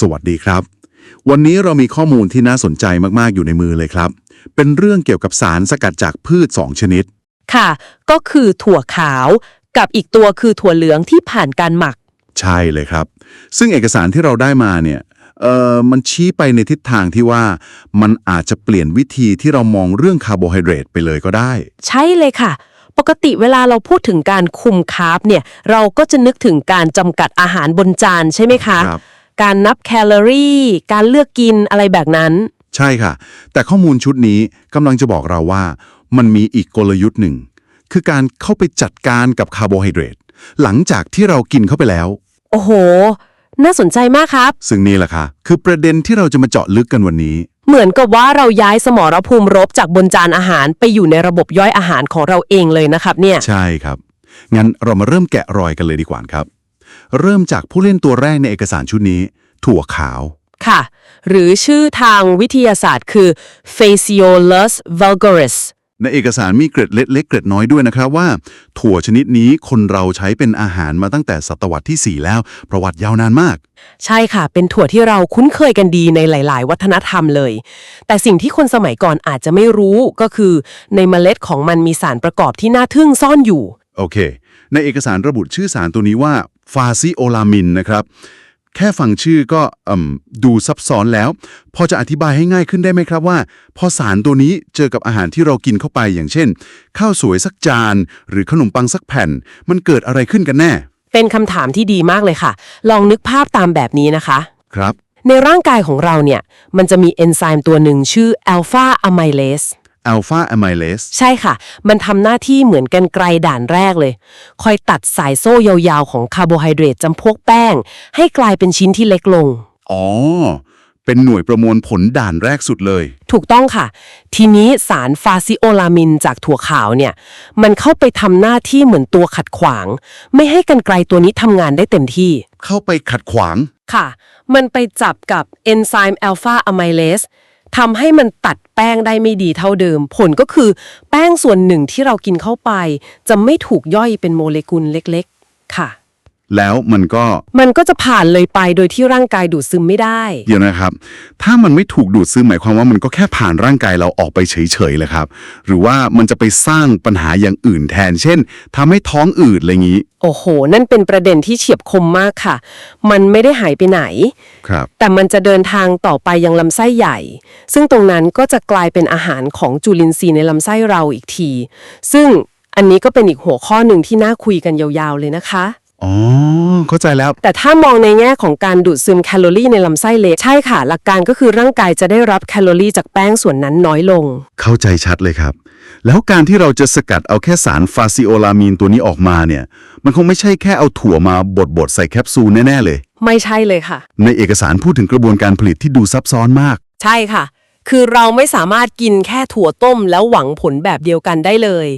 สวัสดีครับ วันนี้เรามีข้อมูลที่น่าสนใจมากๆอยู่ในมือเลยครับ เป็นเรื่องเกี่ยวกับสารสกัดจากพืช 2 ชนิด ค่ะ ก็คือถั่วขาวกับอีกตัวคือถั่วเหลืองที่ผ่านการหมัก ใช่เลยครับ ซึ่งเอกสารที่เราได้มาเนี่ยเอ่อมันชี้ไปในทิศทางที่ว่ามันอาจจะเปลี่ยนวิธีที่เรามองเรื่องคาร์โบไฮเดรตไปเลยก็ได้ ใช่เลยค่ะ ปกติเวลาเราพูดถึงการคุมคาร์บเนี่ย เราก็จะนึกถึงการจำกัดอาหารบนจานใช่ไหมคะ ครับ การนับแคลอรี่ การเลือกกินอะไรแบบนั้น ใช่ค่ะ แต่ข้อมูลชุดนี้กำลังจะบอกเราว่า มันมีอีกกลยุทธ์หนึ่ง คือการเข้าไปจัดการกับคาร์โบไฮเดรตหลังจากที่เรากินเข้าไปแล้ว โอ้โห น่าสนใจมากครับ ซึ่งนี่แหละค่ะ คือประเด็นที่เราจะมาเจาะลึกกันวันนี้ เหมือนกับว่าเราย้ายสมรภูมิรบจากบนจานอาหารไปอยู่ในระบบย่อยอาหารของเราเองเลยนะครับเนี่ย ใช่ครับ งั้นเรามาเริ่มแกะรอยกันเลยดีกว่าครับ เริ่มจากผู้เล่นตัวแรกในเอกสารชุดนี้ ถั่วขาว ค่ะ หรือชื่อทางวิทยาศาสตร์คือ Phaseolus vulgaris ในเอกสารมีเกร็ดเล็กๆเกร็ดน้อยด้วยนะครับว่า ถั่วชนิดนี้คนเราใช้เป็นอาหารมาตั้งแต่ศตวรรษที่ 4 แล้ว ประวัติยาวนานมาก ใช่ค่ะ เป็นถั่วที่เราคุ้นเคยกันดีในหลาย ๆ วัฒนธรรมเลย แต่สิ่งที่คนสมัยก่อนอาจจะไม่รู้ก็คือ ในเมล็ดของมันมีสารประกอบที่น่าทึ่งซ่อนอยู่ โอเค ในเอกสารระบุชื่อสารตัวนี้ว่าฟาซิโอลามินนะครับ แค่ฟังชื่อก็อืมดูซับซ้อนแล้ว พอจะอธิบายให้ง่ายขึ้นได้ไหมครับว่า พอสารตัวนี้เจอกับอาหารที่เรากินเข้าไปอย่างเช่น ข้าวสวยสักจาน หรือขนมปังสักแผ่น มันเกิดอะไรขึ้นกันแน่ เป็นคำถามที่ดีมากเลยค่ะ ลองนึกภาพตามแบบนี้นะคะ ครับ ในร่างกายของเราเนี่ย มันจะมีเอนไซม์ตัวหนึ่งชื่ออัลฟาอะไมเลส อัลฟาอะไมเลสใช่ค่ะ มันทำหน้าที่เหมือนกันไกลด่านแรกเลย คอยตัดสายโซ่ยาวๆ ของคาร์โบไฮเดรตจำพวกแป้ง ให้กลายเป็นชิ้นที่เล็กลง อ๋อ เป็นหน่วยประมวลผลด่านแรกสุดเลย ถูกต้องค่ะ ทีนี้สารฟาซิโอลามินจากถั่วขาวเนี่ย มันเข้าไปทำหน้าที่เหมือนตัวขัดขวาง ไม่ให้กันไกลตัวนี้ทำงานได้เต็มที่ เข้าไปขัดขวาง ค่ะ มันไปจับกับเอนไซม์อัลฟาอะไมเลส ทำให้มันตัดแป้งได้ไม่ดีเท่าเดิม ผลก็คือแป้งส่วนหนึ่งที่เรากินเข้าไป จะไม่ถูกย่อยเป็นโมเลกุลเล็กๆ ค่ะ แล้วมันก็มันก็จะผ่านเลยไปโดยที่ร่างกายดูดซึมไม่ได้ เดี๋ยวนะครับ ถ้ามันไม่ถูกดูดซึมหมายความว่ามันก็แค่ผ่านร่างกายเราออกไปเฉยๆเลยครับ หรือว่ามันจะไปสร้างปัญหาอย่างอื่นแทน เช่นทำให้ท้องอืดอะไรอย่างนี้ โอ้โห นั่นเป็นประเด็นที่เฉียบคมมากค่ะ มันไม่ได้หายไปไหน ครับ แต่มันจะเดินทางต่อไปยังลำไส้ใหญ่ ซึ่งตรงนั้นก็จะกลายเป็นอาหารของจุลินทรีย์ในลำไส้เราอีกที ซึ่งอันนี้ก็เป็นอีกหัวข้อหนึ่งที่น่าคุยกันยาวๆเลยนะคะ อ๋อ เข้าใจแล้ว แต่ถ้ามองในแง่ของการดูดซึมแคลอรี่ในลำไส้เล็กใช่ค่ะ หลักการก็คือร่างกายจะได้รับแคลอรี่จากแป้งส่วนนั้นน้อยลง เข้าใจชัดเลยครับ แล้วการที่เราจะสกัดเอาแค่สารฟาซิโอลามีนตัวนี้ออกมาเนี่ย มันคงไม่ใช่แค่เอาถั่วมาบดๆใส่แคปซูลแน่ๆเลย ไม่ใช่เลยค่ะ ในเอกสารพูดถึงกระบวนการผลิตที่ดูซับซ้อนมาก ใช่ค่ะ คือเราไม่สามารถกินแค่ถั่วต้มแล้วหวังผลแบบเดียวกันได้เลย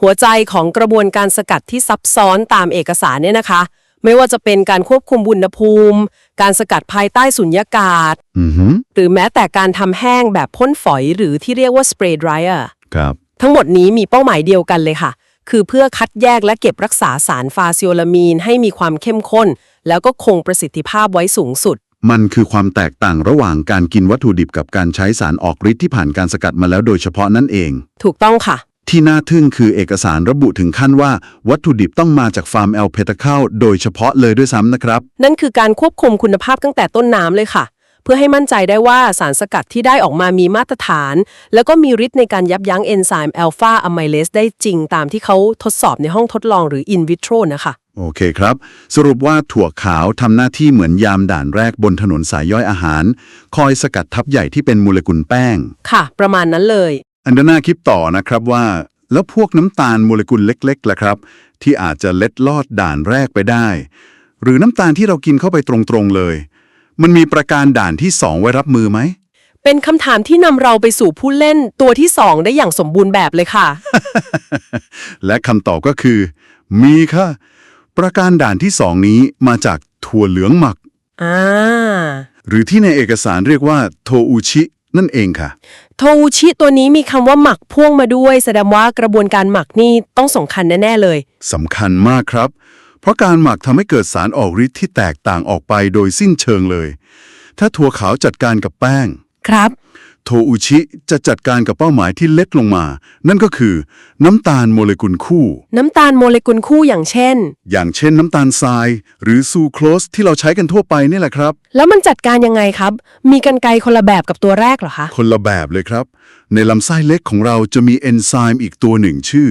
หัวใจของกระบวนการสกัดที่ซับซ้อนตามเอกสารเนี่ยนะคะ ไม่ว่าจะเป็นการควบคุมอุณหภูมิ การสกัดภายใต้สุญญากาศอือหือหรือแม้แต่การทำแห้งแบบพ่นฝอยหรือที่เรียกว่า spray dryer ครับทั้งหมดนี้มีเป้าหมายเดียวกันเลยค่ะ คือเพื่อคัดแยกและเก็บรักษาสารฟาซิโอลามีนให้มีความเข้มข้น แล้วก็คงประสิทธิภาพไว้สูงสุดมันคือความแตกต่างระหว่างการกินวัตถุดิบกับการใช้สารออกฤทธิ์ที่ผ่านการสกัดมาแล้วโดยเฉพาะนั่นเอง ถูกต้องค่ะ ที่น่าทึ่งคือเอกสารระบุถึงขั้นว่าวัตถุดิบต้องมาจากฟาร์มแอลเพตาเข้าโดยเฉพาะเลยด้วยซ้ำนะครับ นั่นคือการควบคุมคุณภาพตั้งแต่ต้นน้ำเลยค่ะ เพื่อให้มั่นใจได้ว่าสารสกัดที่ได้ออกมามีมาตรฐาน แล้วก็มีฤทธิ์ในการยับยั้งเอนไซม์อัลฟาอะไมเลสได้จริงตามที่เขาทดสอบในห้องทดลองหรืออินวิโทรนะคะ โอเคครับ สรุปว่าถั่วขาวทำหน้าที่เหมือนยามด่านแรกบนถนนสายย่อยอาหาร คอยสกัดทับใหญ่ที่เป็นโมเลกุลแป้ง ค่ะ ประมาณนั้นเลย อันเดอร์น่าคิดต่อนะครับว่า แล้วพวกน้ำตาลโมเลกุลเล็กๆล่ะครับ ที่อาจจะเล็ดลอดด่านแรกไปได้ หรือน้ำตาลที่เรากินเข้าไปตรงๆเลย มันมีประการด่านที่สองไว้รับมือไหม เป็นคำถามที่นำเราไปสู่ผู้เล่นตัวที่สองได้อย่างสมบูรณ์แบบเลยค่ะ และคำตอบก็คือ มีค่ะ ประการด่านที่สองนี้มาจากถั่วเหลืองหมัก อ่า หรือที่ในเอกสารเรียกว่าโทอุชิ นั่นเองค่ะ โทอุชิตัวนี้มีคำว่าหมักพ่วงมาด้วย แสดงว่ากระบวนการหมักนี่ต้องสำคัญแน่ๆเลย สำคัญมากครับ เพราะการหมักทำให้เกิดสารออกฤทธิ์ที่แตกต่างออกไปโดยสิ้นเชิงเลย ถ้าถั่วขาวจัดการกับแป้ง ครับ โทอุชิจะจัดการกับเป้าหมายที่เล็กลงมา นั่นก็คือ น้ำตาลโมเลกุลคู่ น้ำตาลโมเลกุลคู่อย่างเช่น อย่างเช่นน้ำตาลทราย หรือซูโครสที่เราใช้กันทั่วไปนี่แหละครับ แล้วมันจัดการยังไงครับ มีกันไกรคนละแบบกับตัวแรกเหรอคะ คนละแบบเลยครับ ในลำไส้เล็กของเราจะมีเอนไซม์อีกตัวหนึ่งชื่อ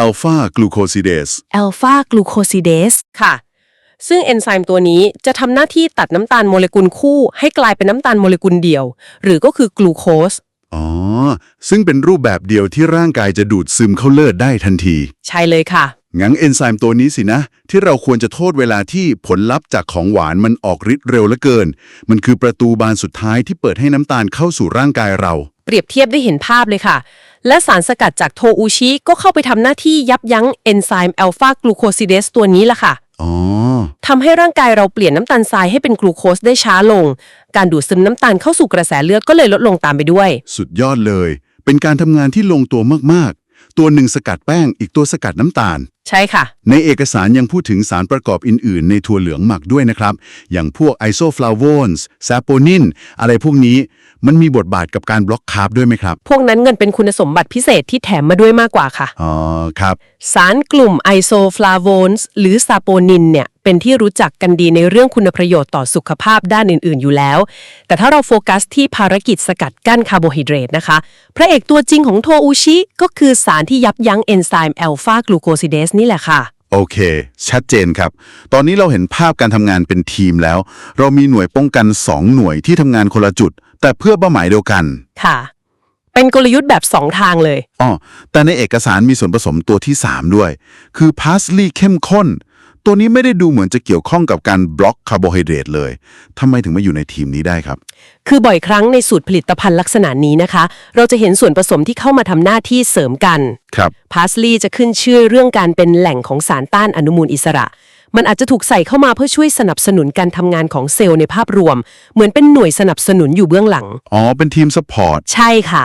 อัลฟากลูโคซิเดสอัลฟากลูโคซิเดสค่ะ ซึ่งเอนไซม์ตัวนี้จะทำหน้าที่ตัดน้ำตาลโมเลกุลคู่ ให้กลายเป็นน้ำตาลโมเลกุลเดียว หรือก็คือกลูโคสอ๋อ ซึ่งเป็นรูปแบบเดียวที่ร่างกายจะดูดซึมเข้าเลือดได้ทันที ใช่เลยค่ะ งั้นเอนไซม์ตัวนี้สินะ ที่เราควรจะโทษเวลาที่ผลลัพธ์จากของหวานมันออกฤทธิ์เร็วเหลือเกิน มันคือประตูบานสุดท้ายที่เปิดให้น้ำตาลเข้าสู่ร่างกายเรา เปรียบเทียบได้เห็นภาพเลยค่ะ และสารสกัดจากโทอูชิก็เข้าไปทำหน้าที่ยับยั้งเอนไซม์อัลฟากลูโคซิเดสตัวนี้ล่ะค่ะอ๋อ ทำให้ร่างกายเราเปลี่ยนน้ำตาลทรายให้เป็นกลูโคสได้ช้าลง การดูดซึมน้ำตาลเข้าสู่กระแสเลือดก็เลยลดลงตามไปด้วย สุดยอดเลย เป็นการทำงานที่ลงตัวมากๆ ตัวหนึ่งสกัดแป้ง อีกตัวสกัดน้ำตาล ใช่ค่ะ ในเอกสารยังพูดถึงสารประกอบอื่น ๆ ในถั่วเหลืองหมักด้วยนะครับ อย่างพวกไอโซฟลาโวนส์แซโปนิน อะไรพวกนี้ มันมีบทบาทกับการบล็อกคาร์บด้วยไหมครับ พวกนั้นเงินเป็นคุณสมบัติพิเศษที่แถมมาด้วยมากกว่าค่ะ อ๋อ ครับ สารกลุ่มไอโซฟลาโวนส์หรือซาโปนินเนี่ย เป็นที่รู้จักกันดีในเรื่องคุณประโยชน์ต่อสุขภาพด้านอื่น ๆ อยู่แล้ว แต่ถ้าเราโฟกัสที่ภารกิจสกัดกั้นคาร์โบไฮเดรตนะคะ พระเอกตัวจริงของโทอูชิ ก็คือสารที่ยับยั้งเอนไซม์อัลฟากลูโคซิเดสนี่แหละค่ะ โอเค ชัดเจนครับ ตอนนี้เราเห็นภาพการทำงานเป็นทีมแล้ว เรามีหน่วยป้องกัน 2 หน่วยที่ทำงานคนละจุด แต่เพื่อเป้าหมายเดียวกัน ค่ะ เป็นกลยุทธ์แบบสองทางเลย อ๋อแต่ในเอกสารมีส่วนผสมตัวที่ 3 ด้วย คือพาสลีย์เข้มข้น ตัวนี้ไม่ได้ดูเหมือนจะเกี่ยวข้องกับการบล็อกคาร์โบไฮเดรตเลยทำไมถึงมาอยู่ในทีมนี้ได้ครับ คือบ่อยครั้งในสูตรผลิตภัณฑ์ลักษณะนี้นะคะ เราจะเห็นส่วนผสมที่เข้ามาทำหน้าที่เสริมกันครับพาสลีย์จะขึ้นชื่อเรื่องการเป็นแหล่งของสารต้านอนุมูลอิสระ มันอาจจะถูกใส่เข้ามาเพื่อช่วยสนับสนุนการทำงานของเซลล์ในภาพรวม เหมือนเป็นหน่วยสนับสนุนอยู่เบื้องหลัง อ๋อเป็นทีมซัพพอร์ต ใช่ค่ะ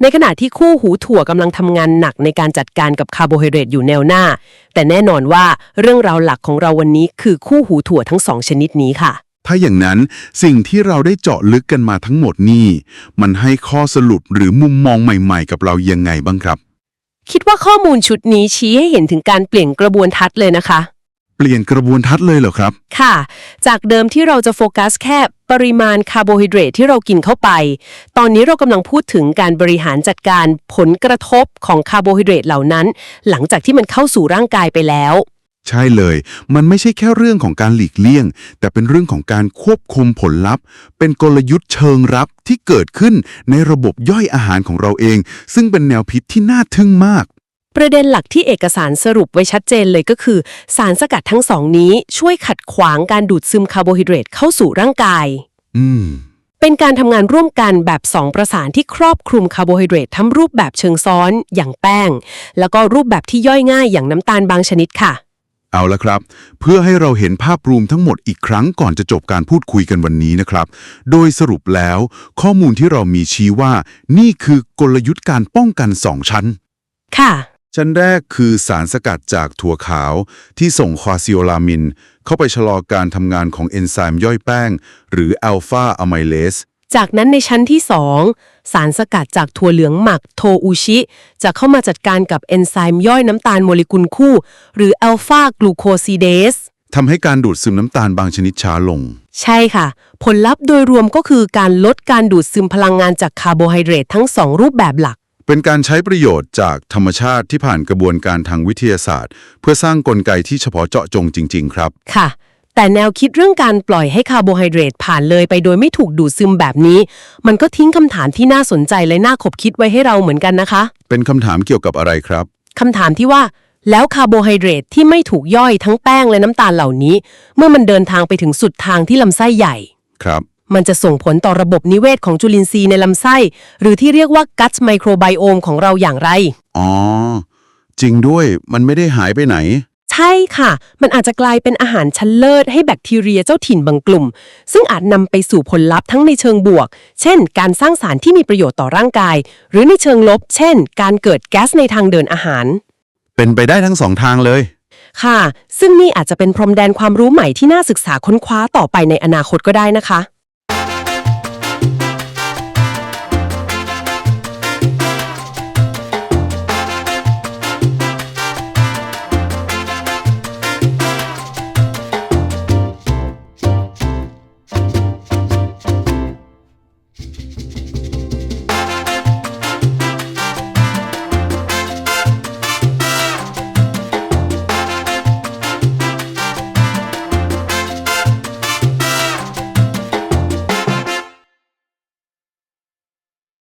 ในขณะที่คู่หูถั่วกำลังทำงานหนักในการจัดการกับคาร์โบไฮเดรตอยู่แนวหน้า แต่แน่นอนว่าเรื่องราวหลักของเราวันนี้คือคู่หูถั่วทั้งสองชนิดนี้ค่ะ ถ้าอย่างนั้นสิ่งที่เราได้เจาะลึกกันมาทั้งหมดนี่มันให้ข้อสรุปหรือมุมมองใหม่ๆ กับเรายังไงบ้างครับ คิดว่าข้อมูลชุดนี้ชี้ให้เห็นถึงการเปลี่ยนกระบวนทัศน์เลยนะคะ เปลี่ยนกระบวนทัศน์เลยเหรอครับ ค่ะ จากเดิมที่เราจะโฟกัสแค่ปริมาณคาร์โบไฮเดรตที่เรากินเข้าไป ตอนนี้เรากำลังพูดถึงการบริหารจัดการผลกระทบของคาร์โบไฮเดรตเหล่านั้น หลังจากที่มันเข้าสู่ร่างกายไปแล้ว ใช่เลย มันไม่ใช่แค่เรื่องของการหลีกเลี่ยง แต่เป็นเรื่องของการควบคุมผลลัพธ์ เป็นกลยุทธ์เชิงรับที่เกิดขึ้นในระบบย่อยอาหารของเราเอง ซึ่งเป็นแนวคิดที่น่าทึ่งมาก ประเด็นหลักที่เอกสารสรุปไว้ชัดเจนเลยก็คือ สารสกัดทั้งสองนี้ช่วยขัดขวางการดูดซึมคาร์โบไฮเดรตเข้าสู่ร่างกาย อืม เป็นการทำงานร่วมกันแบบ2ประสานที่ครอบคลุมคาร์โบไฮเดรตทั้งรูปแบบเชิงซ้อนอย่างแป้ง แล้วก็รูปแบบที่ย่อยง่ายอย่างน้ำตาลบางชนิดค่ะ เอาละครับ เพื่อให้เราเห็นภาพรวมทั้งหมดอีกครั้งก่อนจะจบการพูดคุยกันวันนี้นะครับ โดยสรุปแล้ว ข้อมูลที่เรามีชี้ว่า นี่คือกลยุทธ์การป้องกันสองชั้น ค่ะ ชั้นแรกคือสารสกัดจากถั่วขาวที่ส่งควาซิโอลามิน เข้าไปชะลอการทำงานของเอนไซม์ย่อยแป้ง หรืออัลฟาอะไมเลสจากนั้นในชั้นที่ 2 สารสกัดจากถั่วเหลืองหมักโทอูชิ จะเข้ามาจัดการกับเอนไซม์ย่อยน้ำตาลโมเลกุลคู่ หรืออัลฟากลูโคซิเดสทำให้การดูดซึมน้ำตาลบางชนิดช้าลง ใช่ค่ะ ผลลัพธ์โดยรวมก็คือการลดการดูดซึมพลังงานจากคาร์โบไฮเดรตทั้ง 2 รูปแบบหลัก เป็นการใช้ประโยชน์จากธรรมชาติที่ผ่านกระบวนการทางวิทยาศาสตร์ เพื่อสร้างกลไกที่เฉพาะเจาะจงจริง ๆ ครับ ค่ะ แต่แนวคิดเรื่องการปล่อยให้คาร์โบไฮเดรตผ่านเลยไปโดยไม่ถูกดูดซึมแบบนี้ มันก็ทิ้งคำถามที่น่าสนใจและน่าขบคิดไว้ให้เราเหมือนกันนะคะเป็นคำถามเกี่ยวกับอะไรครับ คำถามที่ว่า แล้วคาร์โบไฮเดรตที่ไม่ถูกย่อยทั้งแป้งและน้ำตาลเหล่านี้ เมื่อมันเดินทางไปถึงสุดทางที่ลำไส้ใหญ่ ครับ มันจะส่งผลต่อระบบนิเวศของจุลินทรีย์ในลำไส้ หรือที่เรียกว่า gut microbiome ของเราอย่างไร อ๋อ จริงด้วยมันไม่ได้หายไปไหน ใช่ค่ะ มันอาจจะกลายเป็นอาหารชั้นเลิศให้แบคทีเรียเจ้าถิ่นบางกลุ่ม ซึ่งอาจนำไปสู่ผลลัพธ์ทั้งในเชิงบวก เช่น การสร้างสารที่มีประโยชน์ต่อร่างกาย หรือในเชิงลบ เช่น การเกิดแก๊สในทางเดินอาหาร เป็นไปได้ทั้งสองทางเลย ค่ะ ซึ่งนี่อาจจะเป็นพรมแดนความรู้ใหม่ที่น่าศึกษาค้นคว้าต่อไปในอนาคตก็ได้นะคะ